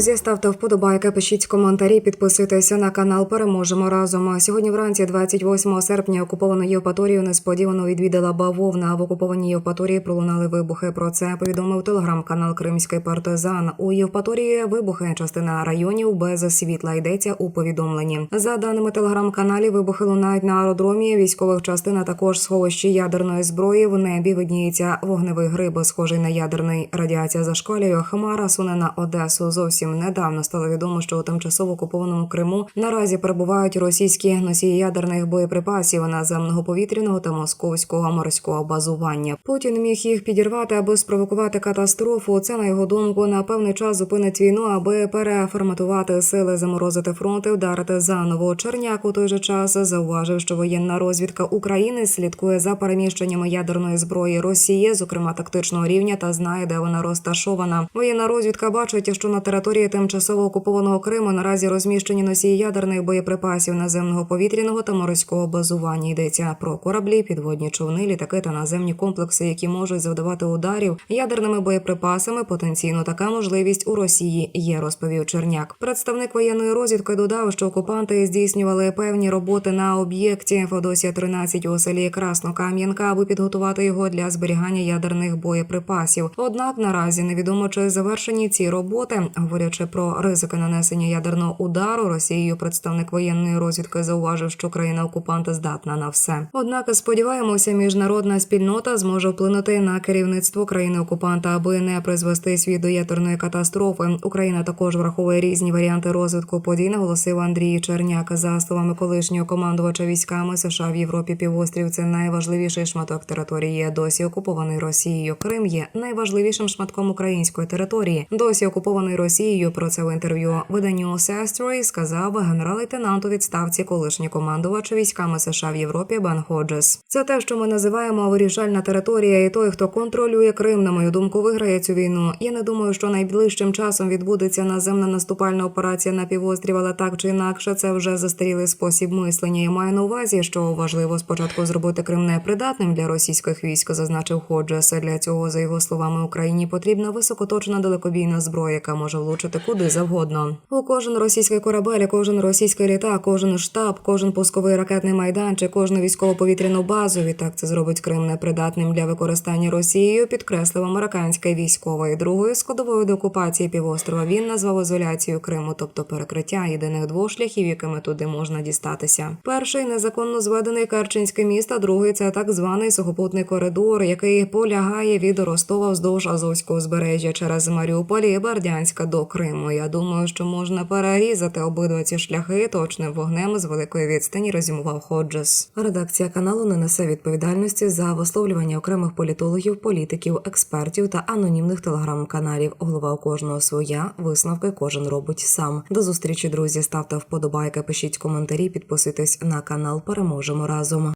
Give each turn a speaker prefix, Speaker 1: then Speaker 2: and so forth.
Speaker 1: Друзі, ставте вподобайки, пишіть коментарі, підписуйтеся на канал. Переможемо разом. Сьогодні вранці, 28 серпня, окуповану Євпаторію несподівано відвідала бавовна. В окупованій Євпаторії пролунали вибухи. Про це повідомив телеграм-канал Кримський партизан. У Євпаторії вибухи частина районів без світла йдеться у повідомленні. За даними телеграм-каналі, вибухи лунають на аеродромі військових частин, а також сховищі ядерної зброї. В небі видніється вогневий гриб, схожий на ядерний. Радіація зашкалює. Хмара суне на Одесу. Зовсім недавно стало відомо, що у тимчасово окупованому Криму наразі перебувають російські носії ядерних боєприпасів наземного повітряного та московського морського базування. Путін міг їх підірвати, аби спровокувати катастрофу. Це на його думку на певний час зупинить війну, аби переформатувати сили, заморозити фронт і вдарити заново. Черняк у той же час зауважив, що воєнна розвідка України слідкує за переміщеннями ядерної зброї Росії, зокрема тактичного рівня, та знає, де вона розташована. Воєнна розвідка бачить, що на території тимчасово окупованого Криму наразі розміщені носії ядерних боєприпасів наземного повітряного та морського базування. Йдеться про кораблі, підводні човни, літаки та наземні комплекси, які можуть завдавати ударів ядерними боєприпасами. Потенційно така можливість у Росії є, розповів Черняк. Представник воєнної розвідки додав, що окупанти здійснювали певні роботи на об'єкті Феодосія 13 у селі Краснокам'янка, аби підготувати його для зберігання ядерних боєприпасів. Однак наразі невідомо чи завершені ці роботи. Говорячи про ризики нанесення ядерного удару Росією, представник воєнної розвідки зауважив, що країна окупанта здатна на все. Однак сподіваємося, міжнародна спільнота зможе вплинути на керівництво країни окупанта, аби не призвести світ до ядерної катастрофи. Україна також враховує різні варіанти розвитку подій, наголосив Андрій Черняк. За словами колишнього командувача військами США в Європі, півострів це найважливіший шматок території, досі окупований Росією. Крим є найважливішим шматком української території, досі окупований Росією. Про це в інтерв'ю виданню Сестрой сказав генерал-лейтенант у відставці, колишній командувач військами США в Європі Бен Ходжес. Це те, що ми називаємо вирішальна територія, і той, хто контролює Крим, на мою думку, виграє цю війну. Я не думаю, що найближчим часом відбудеться наземна наступальна операція на півострів, але так чи інакше, це вже застарілий спосіб мислення. Я маю на увазі, що важливо спочатку зробити Крим непридатним для російських військ, зазначив Ходжес. Для цього, за його словами, Україні потрібна високоточна далекобійна зброя, яка може влучити куди завгодно. У кожен російський корабель, кожен російський літак, кожен штаб, кожен пусковий ракетний майданчик, кожну військово-повітряну базу. Відтак це зробить Крим непридатним для використання Росією, підкреслив американське військове. Другою складовою до окупації півострова він назвав ізоляцію Криму, тобто перекриття єдиних двох шляхів, якими туди можна дістатися. Перший незаконно зведений Керченське місто, другий це так званий сухопутний коридор, який полягає від Ростова вздовж Азовського узбережжя через Маріуполь і Бердянська до Криму. Я думаю, що можна перерізати обидва ці шляхи точним вогнем з великої відстані. Резюмував Ходжес. Редакція каналу не несе відповідальності за висловлювання окремих політологів, політиків, експертів та анонімних телеграм-каналів. Голова у кожного своя висновки кожен робить сам. До зустрічі, друзі. Ставте вподобайки, пишіть коментарі, підписуйтесь на канал. Переможемо разом.